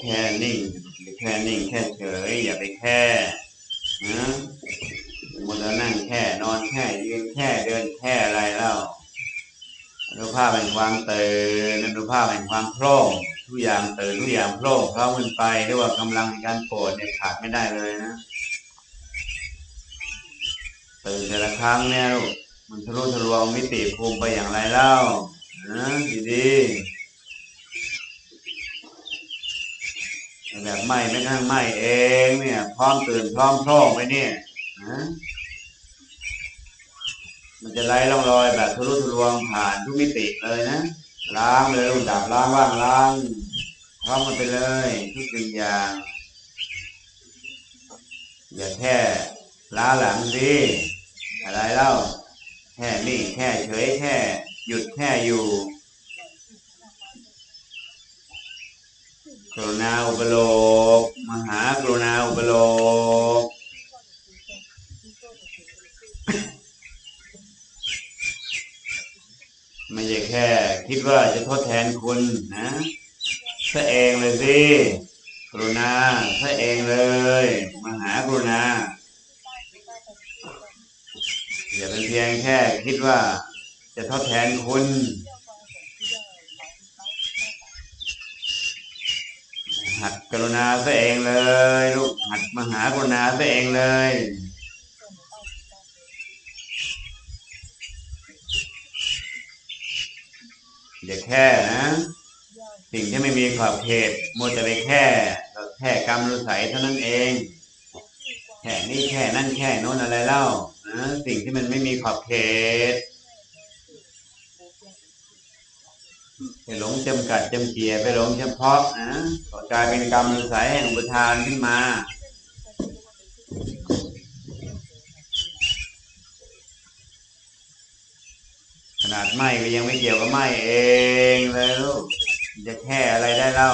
แค่นิ่งแค่นิ่งแค่เฉย อย่าไปแค่นะหมดแล้วนั่งแค่นอนแค่ยืนแค่เดินแค่อะไรแล้วดูภาพแห่งความตื่นดูภาพแห่งความโพร่งทุกอย่างตื่นทุกอย่างโพร่งพร้อมกันไปเรียกว่ากำลังในการโปรดเนี่ยขาดไม่ได้เลยนะตื่นแต่ละครั้งเนี่ยมันทะลุทะลวงมิติภูมิไปอย่างไรเล่านะดีๆ แบบไหม่ไม่ทั้งไหม่เองเนี่ย พร้อมตื่นพร้อมพร่งไปเนี่ยนะมันจะไล่ล่องรอยแบบทะลุทะลวงผ่านทุกมิติเลยนะล้างเลยดับล้างว่างล้างพร้อมกันไปเลย ทุกสิ่งอย่าง อย่าแค่ล้าหลังสิอะไรเล่าแค่นิ่แค่เฉยแค่ หยุดแค่อยู่ รุณาอุปโลก มหากรุณาอุปโลกไม่ใช่แค่ คิดว่าจะทดแทนคุณนะซะเองเลยสิ กรุณาซะเองเลย มหากรุณาอย่าเป็นเพียงแค่ คิดว่าจะทดแทนคุณ หัดกรุณาซะเองเลย ลูกหัดมหากรุณาซะเองเลยอย่าแค่นะสิ่งที่ไม่มีขอบเขตมัวแต่ไปแค่แค่กรรมรุสัยเท่านั้นเองแค่นี้แค่นั่นแค่โน้นอะไรเล่านะสิ่งที่มันไม่มีขอบเขต ไปหลงจำกัดจำเกียไปหลงเฉพาะนะก็กลายเป็นกรรมสัยแห่งอุปทานขึ้นมาขนาดไหมก็ยังไม่เกี่ยวกับไหมเองเลยลูกจะแค่อะไรได้เล่า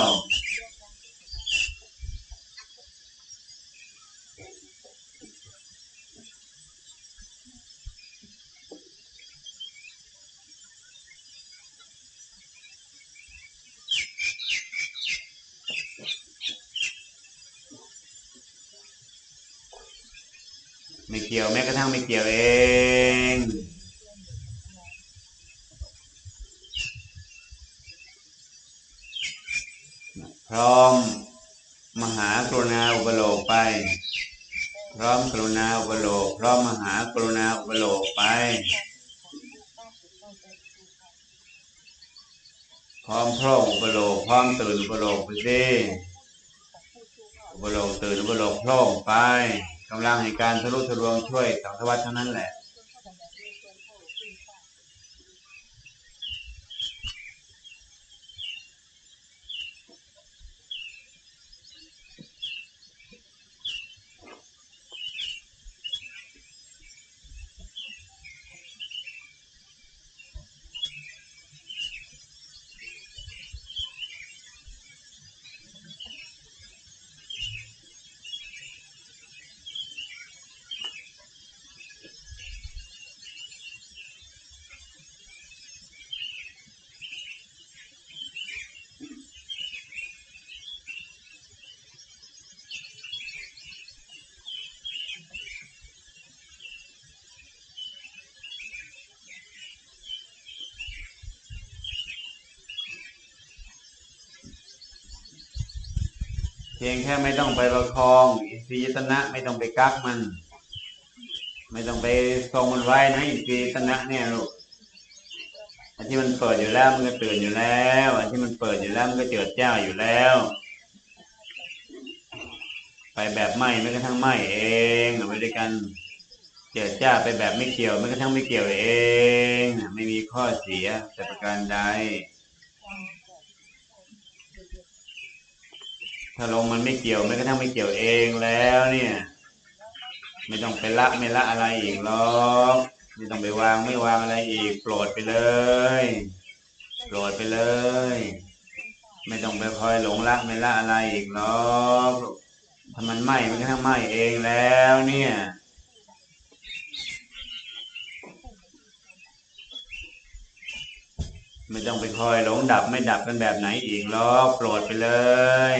ไม่เกี่ยวแม้กระทั่งไม่เกี่ยวเองพร้อมมหากรุณาอุปโลกไป พร้อมกรุณาอุปโลกพร้อมมหากรุณาอุปโลกไป พร้อมพร่งอุปโลกพร้อมตื่นอุปโลกไปสิอุปโลกตื่นอุปโลกพร่งไป กำลังในการทะลุทะลวงช่วยสังสวัสดิ์เท่านั้นแหละ เพียงแค่ไม่ต้องไปประคอง อินทรียตนะไม่ต้องไปกักมัน ไม่ต้องไปทรงมันไว้นะอินทรียตนะเนี่ยลูกอันที่มันเปิดอยู่แล้วมันก็ตื่นอยู่แล้วอันที่มันเปิดอยู่แล้วมันก็เจิดเจ้าอยู่แล้ว ไปแบบไหมไม่กระทั่งไหมเองเอาไปด้วยกัน เจิดจ้าไปแบบไม่เกี่ยวไม่กระทั่งไม่เกี่ยวเอง ไม่มีข้อเสียแต่ประการใด ถ้าลงมันไม่เกี่ยวไม่กระทั่งไม่เกี่ยวเองแล้วเนี่ย ไม่ต้องไปละไม่ละอะไรอีกหรอกไม่ต้องไปวางไม่วางอะไรอีกโปรดไปเลยโปรดไปเลย ไม่ต้องไปคอยหลงละไม่ละอะไรอีกหรอกถ้ามันไหม้มันกระทั่งไหม้เองแล้วเนี่ยไม่ต้องไปคอยหลงดับไม่ดับกันแบบไหนอีกหรอกโปรดไปเลย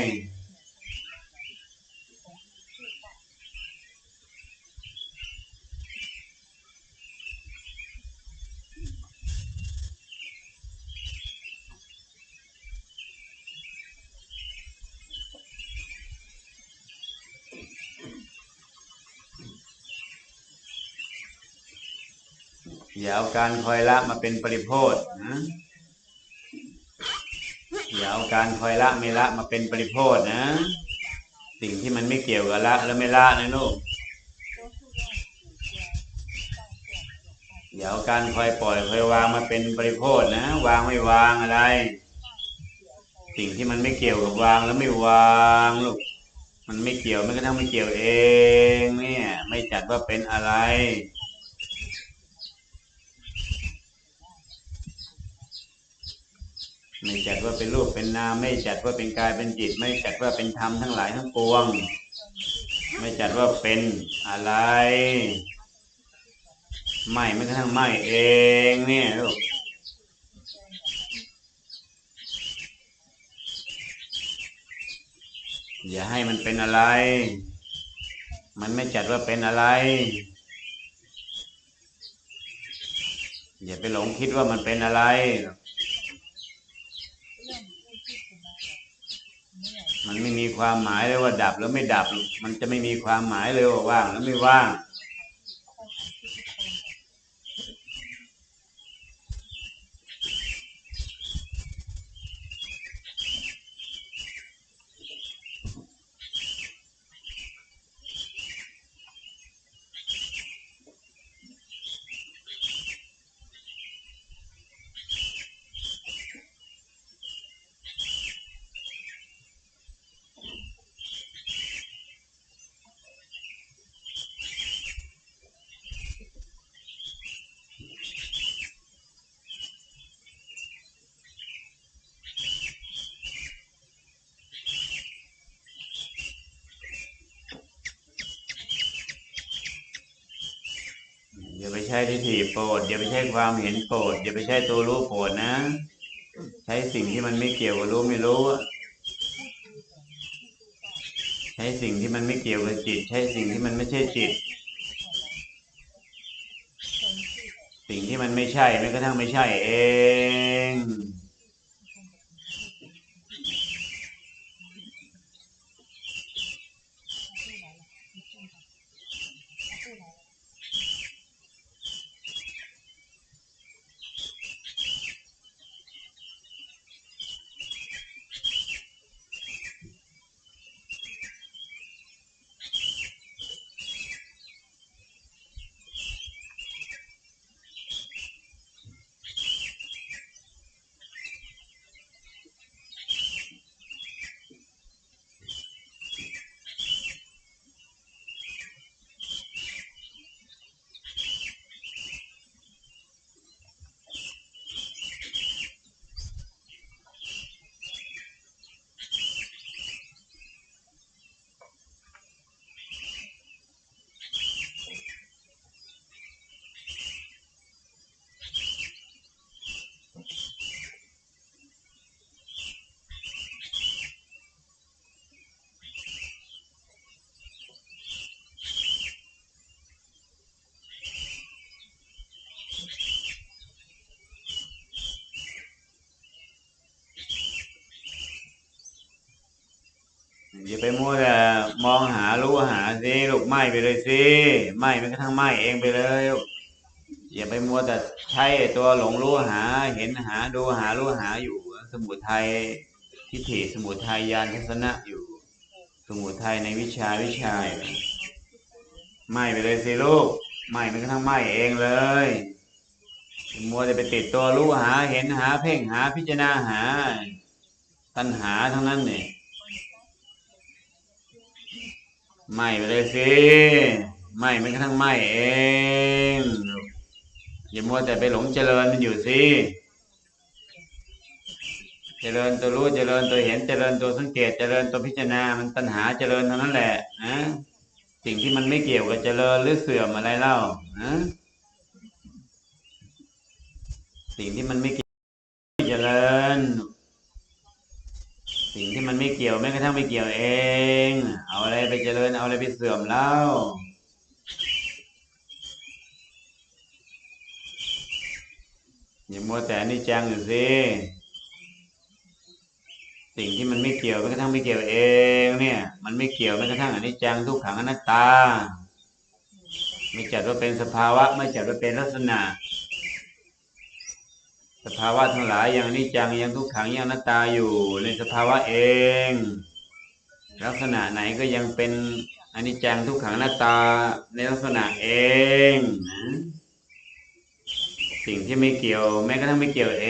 อย่าเอาการคอยละมาเป็นปริโภทนะอย่าเอาการคอยละไม่ละมาเป็นปริโภทนะ สิ่งที่มันไม่เกี่ยวกับละแล้วไม่ละนะลูกอย่าเอาการคอยปล่อยคอยวางมาเป็นปริโภทนะ วางไม่วางอะไร สิ่งที่มันไม่เกี่ยวกับวางแล้วไม่วางลูกมันไม่เกี่ยวไม่กระทั่งไม่เกี่ยวเอง เนี่ย ไม่จัดว่าเป็นอะไร ไม่จัดว่าเป็นรูปเป็นนามไม่จัดว่าเป็นกายเป็นจิต ไม่จัดว่าเป็นธรรมทั้งหลายทั้งปวง ไม่จัดว่าเป็นอะไร ไม่ไม่กระทั่งไม่เองเนี่ยลูกอย่าให้มันเป็นอะไร มันไม่จัดว่าเป็นอะไร อย่าไปหลงคิดว่ามันเป็นอะไร มันไม่มีความหมายเลยว่าดับแล้วไม่ดับ มันจะไม่มีความหมายเลยว่าว่างแล้วไม่ว่าง ช้ทิฏฐิโปรดอย่าไปใช้ความเห็นโปรดอย่าไปใช้ตัวรู้โปรดนะ ใช้สิ่งที่มันไม่เกี่ยวกับรู้ไม่รู้ใช้สิ่งที่มันไม่เกี่ยวกับจิต ใช้สิ่งที่มันไม่ใช่จิต สิ่งที่มันไม่ใช่แม้กระทั่งไม่ใช่เอง อย่าไปมัวแต่มองหารู้หาสิลูกไหม้ไปเลยสิไหม้ไปกระทั่งไหม้เองไปเลยลูกอย่าไปมัวแต่ใช้ตัวหลงรู้หา เห็นหาดูหารู้หาอยู่ สมุทัยทิฏฐิสมุทัยญาณทัศนะอยู่ สมุทัยในวิชาวิชาไหม้ไปเลยสิลูกไหม้ไปกระทั่งไหม้เองเลยมัวแต่ไปติดตัวรู้หา เห็นหา เพ่งหาพิจารณาหา ตัณหาทั้งนั้นเนี่ย ไหม่ไปเลยสิไหม่ไม่กระทั่งไหม่เองอย่ามัวแต่ไปหลงเจริญมันอยู่สิเจริญตัวรู้เจริญตัวเห็นเจริญตัวสังเกตเจริญตัวพิจารณา มันตัณหาเจริญเท่านั้นแหละนะสิ่งที่มันไม่เกี่ยวกับเจริญหรือเสื่อมอะไรเล่านะสิ่งที่มันไม่เกี่ยวเจริญ สิ่งที่มันไม่เกี่ยวแม้กระทั่งไม่เกี่ยวเอง เอาอะไรไปเจริญเอาอะไรไปเสื่อมเล่าอย่ามัวแต่นี่จังอยู่สิสิ่งที่มันไม่เกี่ยวแม้กระทั่งไม่เกี่ยวเองเนี่ย มันไม่เกี่ยวแม้กระทั่งอนิจจังทุกขังอนัตตา ไม่จัดว่าเป็นสภาวะ ไม่จัดว่าเป็นลักษณะ สภาวะทั้งหลายอย่างนิจังอย่างทุกขังอย่างนัตตาอยู่ ในสภาวะเอง ลักษณะไหนก็ยังเป็นอนิจจังทุกขังนัตตาในลักษณะเองนะสิ่งที่ไม่เกี่ยว แม้กระทั่งไม่เกี่ยวเอ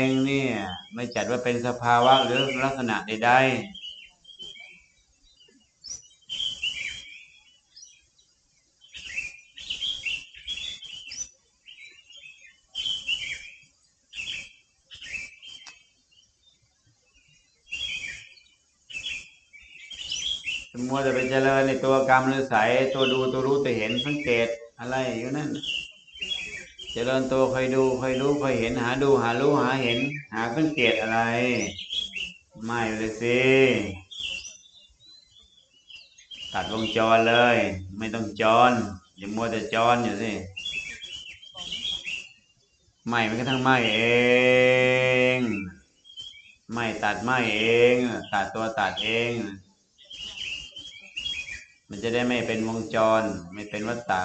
ง เนี่ย ไม่จัดว่าเป็นสภาวะหรือลักษณะใดๆ มมติจะไปเจริญในตัวกรรมหรือใสยตัวดูตัวรู้ตัวเห็นสังเกตอะไรอยู่นั่นเจริญตัวคอยดูคอยรู้คอยเห็นหาดูหารู้หาเห็น หาสังเกตอะไร ไม่เลยสิตัดวงจรเลย ไม่ต้องจรอย่ามัวแต่จรอยู่สิไม่มันก็ทั้งไม่เอง ไม่ตัดไม่เอง ตัดตัวตัดเอง มันจะได้ไม่เป็นวงจร ไม่เป็นวัฏฏะ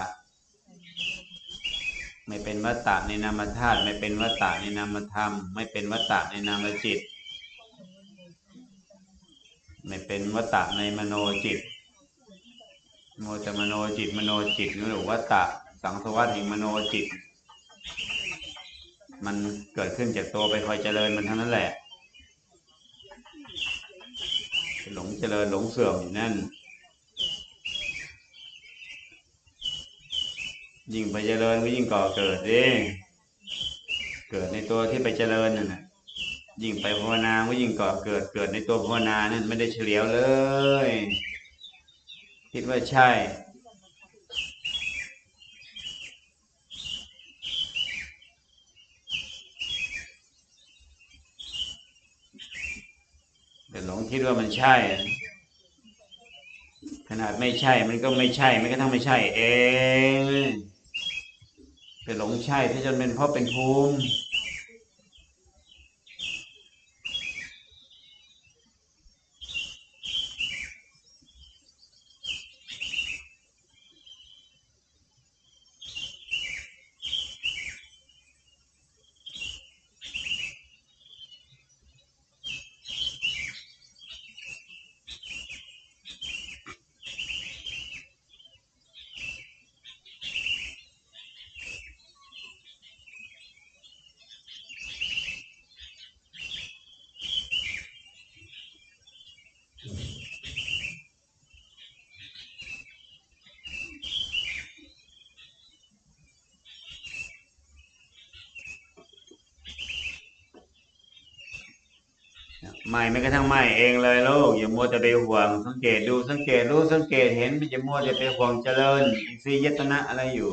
ไม่เป็นวัฏฏะในนามธาตุไม่เป็นวัฏฏะในนามธรรม ไม่เป็นวัฏฏะในนามจิต ไม่เป็นวัฏฏะในมโนจิต โมจะมโนจิต มโนจิตหรือวัฏฏะสังสวัสดิ์แห่งมโนจิต มันเกิดขึ้นจากตัวไปคอยเจริญมันทั้งนั้นแหละ หลงเจริญหลงเสื่อมอยู่นั่น ยิ่งไปเจริญก็ยิ่งก่อเกิดดิเกิดในตัวที่ไปเจริญนั่นนะยิ่งไปภาวนาก็ยิ่งก่อเกิดเกิดในตัวภาวนานั่นไม่ได้เฉลียวเลย คิดว่าใช่ แต่หลงคิดว่ามันใช่ ขนาดไม่ใช่ มันก็ไม่ใช่ไม่กระทั่งไม่ใช่ เอง ไปหลงใช่ที่จนเป็นเพราะเป็นภูมิ ไม่แม้กระทั่งไม่เองเลยลูกอย่ามัวแต่ไปห่วง สังเกตดูสังเกตรู้สังเกตเห็นไม่จะมัวแต่ไปห่วงเจริญอินทรียตนะอะไรอยู่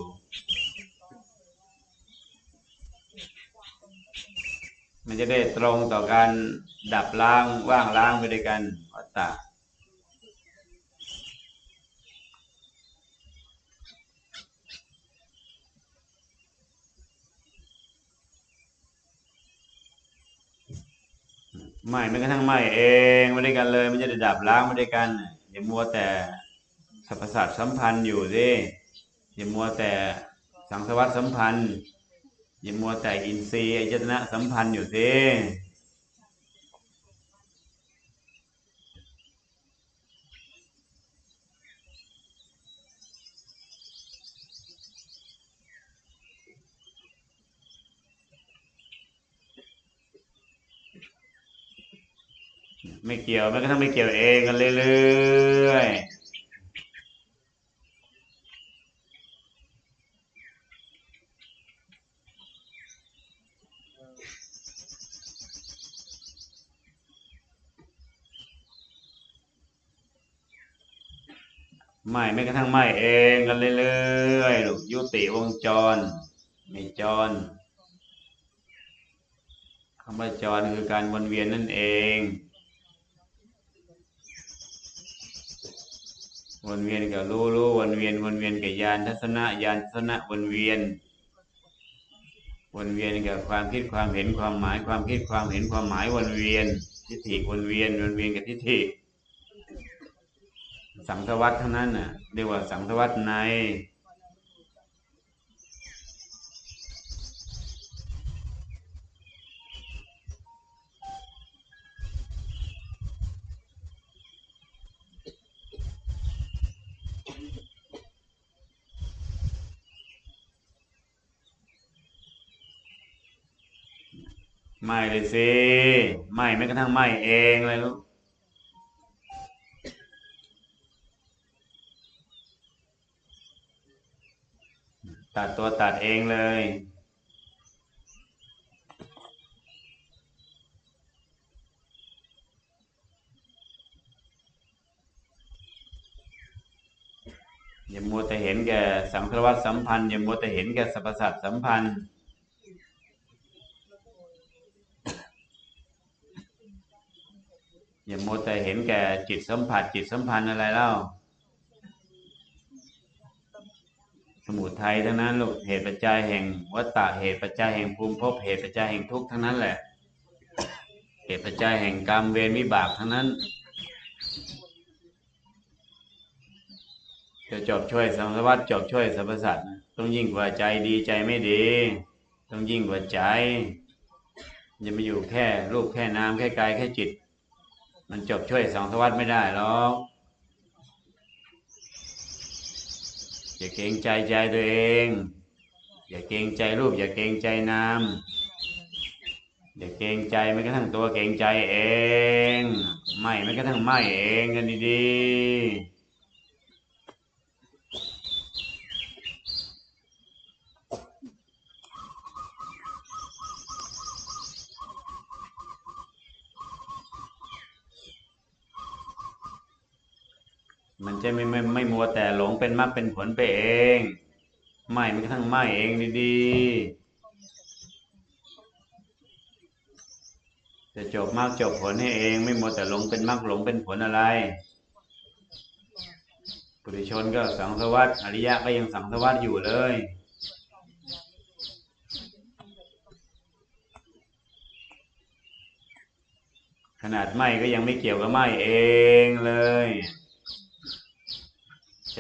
มันจะได้ตรงต่อการดับล้างว่างล้างไปด้วยกันวัตตา ไม่แม้กระทั่งไม่เองไม่ได้กันเลย มันจะได้ดับล้างไม่ได้กันอย่ามัวแต่สรรพสัตว์สัมพันธ์อยู่สิอย่ามัวแต่สังสวัสดสัมพันธ์อย่ามัวแต่อินทรีย์อจตนะสัมพันธ์อยู่สิ ไม่เกี่ยวแม้กระทั่งไม่เกี่ยวเองกันเรื่อยๆไม่ไม่กระทั่งไม่เองกันเรื่อยๆลูกยุติวงจรไม่จรคำว่าจรคือการวนเวียนนั่นเอง วนเวียนกับรู้รู้วนเวียนวนเวียนกับยานทัศนะญาณทัศนะวนเวียน วนเวียนกับความคิดความเห็นความหมายความคิดความเห็นความหมายวนเวียน ทิฏฐิวนเวียนวนเวียนกับทิฏฐิสังสวัตทั้งนั้นน่ะเรียกว่าสังสวัตใน ไม่เลยสิไม่แม้กระทั่งไม่เองเลยลูกตัดตัวตัดเองเลย อย่ามัวแต่เห็นแก่สังสารวัตสัมพันธ์อย่ามัวแต่เห็นแก่สรรพสัตว์สัมพันธ์ อย่ามัวแต่เห็นแก่จิตสัมผัสจิตสัมพันธ์อะไรเล่า สมุทัยทั้งนั้นลูกเหตุปัจจัยแห่งวัฏฏะเหตุปัจจัยแห่งภูมิภพเหตุปัจจัยแห่งทุกข์ทั้งนั้นแหละ เหตุปัจจัยแห่งกรรมเวรวิบากทั้งนั้นจะจบช่วยสังสารวัตจบช่วยสรรพสัตว์ต้องยิ่งกว่าใจดีใจไม่ดี ต้องยิ่งกว่าใจอย่ามาอยู่แค่รูปแค่นามแค่กายแค่จิต มันจบช่วยสังสวัตไม่ได้หรอกอย่าเกรงใจใจตัวเอง อย่าเกรงใจรูป อย่าเกรงใจนามอย่าเกรงใจไม่กระทั่งตัวเกรงใจเอง ไม่ไม่กระทั่งไม่เองกันดีๆ มันจะไม่ไม่ไม่มัวแต่หลงเป็นมรรคเป็นผลไปเองไม่แม้กระทั่งไม่เองดีๆจะจบมรรคจบผลให้เอง ไม่มัวแต่หลงเป็นมรรคหลงเป็นผลอะไรปุถุชนก็สังสวัสดอริยะก็ยังสังสวัสดอยู่เลยขนาดไหมก็ยังไม่เกี่ยวกับไหมเองเลย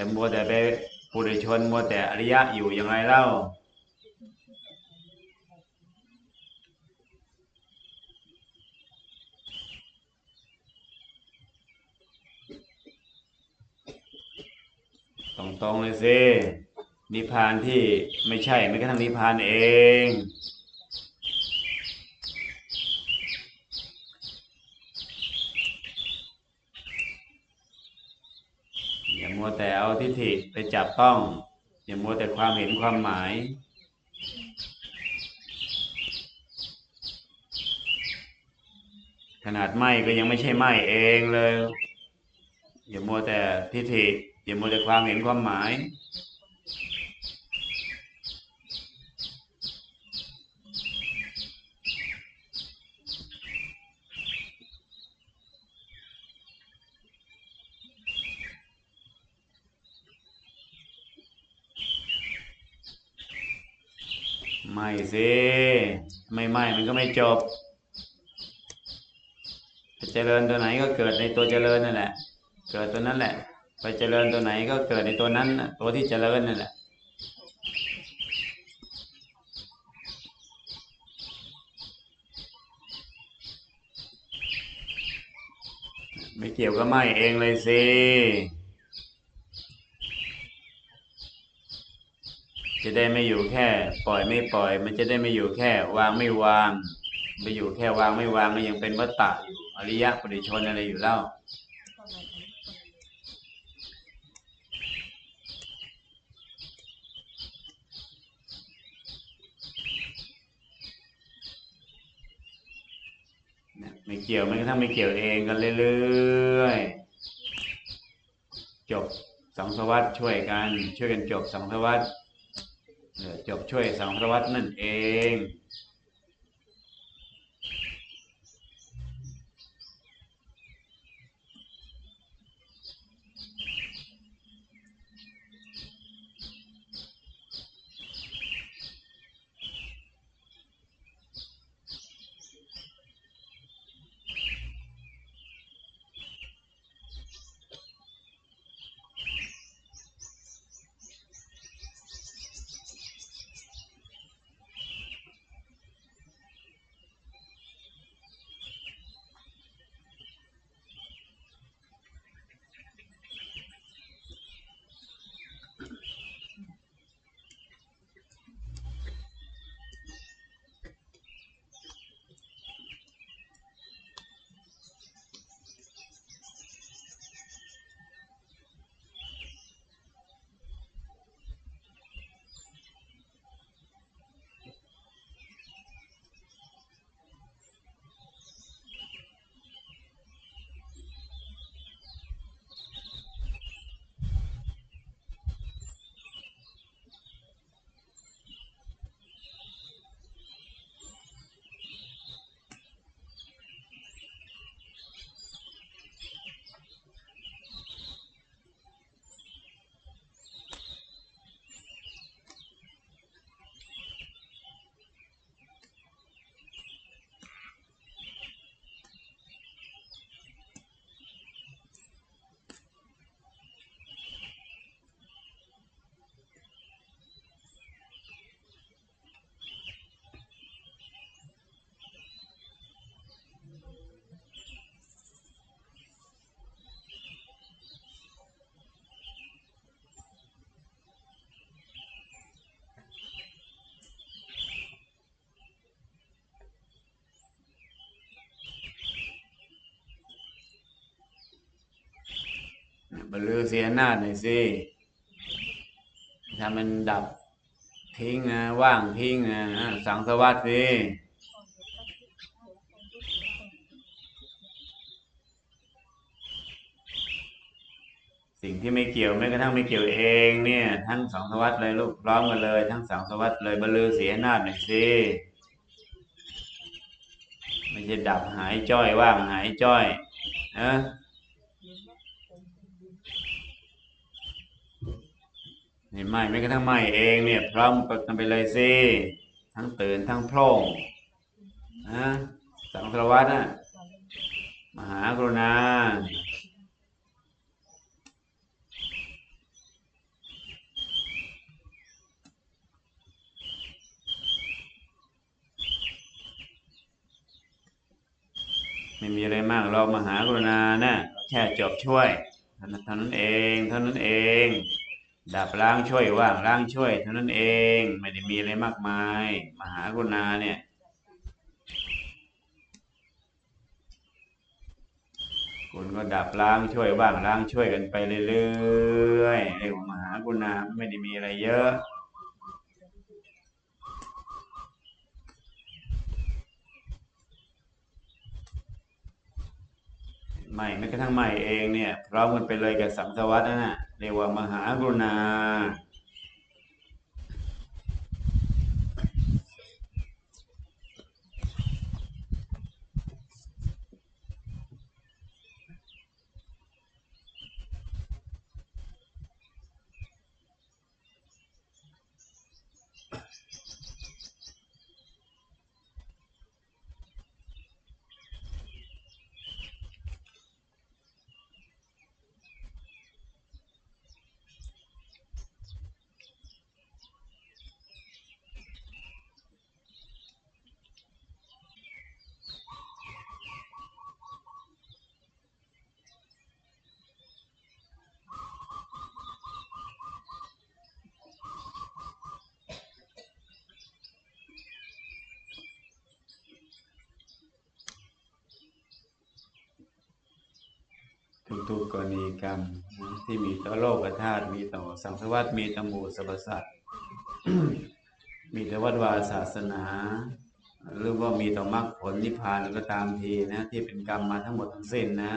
จะมัวแต่ไปปุถุชนมัวแต่อริยะอยู่อย่างไรเล่าตรงๆเลยสินิพพานที่ไม่ใช่ไม่กระทั่งนิพพานเอง อย่า มัวแต่เอาทิฏฐิไปจับต้อง อย่ามัวแต่ความเห็นความหมาย ขนาดไหมก็ยังไม่ใช่ไหมเองเลย อย่ามัวแต่ทิฏฐิอย่ามัวแต่ความเห็นความหมาย ไม่ สิไม่ไม่มันก็ไม่จบเจริญตัวไหนก็เกิดในตัวเจริญนั่นแหละ เกิดตัวนั้นแหละ ไปเจริญตัวไหนก็เกิดในตัวนั้น ตัวที่เจริญนั่นแหละไม่เกี่ยวกับไม่เองเลยสิ จะได้ไม่อยู่แค่ ปล่อยไม่ปล่อย มันจะได้ไม่อยู่แค่ วางไม่วางไปอยู่แค่วางไม่วางก็ยังเป็นวัตตะอยู่อริยะปริชนอะไรอยู่แล้วเนี่ยไม่เกี่ยวแม้กระทั่งไม่เกี่ยวเองกันเรื่อยๆจบสังสวัสดช่วยกัน ช่วยกันจบสังสวัสดเออ จบช่วยสังฆวัตนั่นเอง บลือเสียหน้าหน่อยสิถ้ามันดับทิ้งนะว่างทิ้งนะสังสวัสดิ์สิสิ่งที่ไม่เกี่ยวแม้กระทั่งไม่เกี่ยวเองเนี่ย ทั้งสองสวัสดิ์เลยลูกพร้อมกันเลย ทั้งสองสวัสดิ์เลยบลือเสียหน้าหน่อยสิไม่ใช่ดับหายจ้อยว่างหายจ้อยนะ นี่ไหมไม่กระทั่งไหมเองเนี่ยพร้อมกันไปเลยสิทั้งตื่นทั้งพร่งนะสังสารวัตรน่ะมหากรุณาไม่มีอะไรมากเรามหากรุณานะแค่จบช่วยท่านนเท่านั้นเองเท่านั้นเอง ดับล้างช่วยว่างล้างช่วยเท่านั้นเองไม่ได้มีอะไรมากมาย มหากรุณาเนี่ยคุณก็ดับล้างช่วยว่างล้างช่วยกันไปเรื่อยๆเรื่องมหากรุณาไม่ได้มีอะไรเยอะ ใหม่แม้กระทั่งใหม่เองเนี่ยพร้อมกันไปเลยกับสังสวัสดนั่นน่ะเรียกว่ามหากรุณา ทุกๆกรณีกรรมนะที่มีต่อโลกธาตุมีต่อสังสารวัตมีต่อหมู่สรรพสัตว์มีแต่วัดวาศาสนา หรือว่ามีต่อมรรคผลนิพพานก็ตามทีนะ ที่เป็นกรรมมาทั้งหมดทั้งสิ้นนะ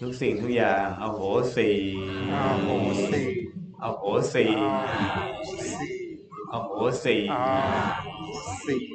ทุกสิ่งทุกอย่างเอาโหสีอาโหสิเอาโหสีอาสิเอาโหสีอาสิ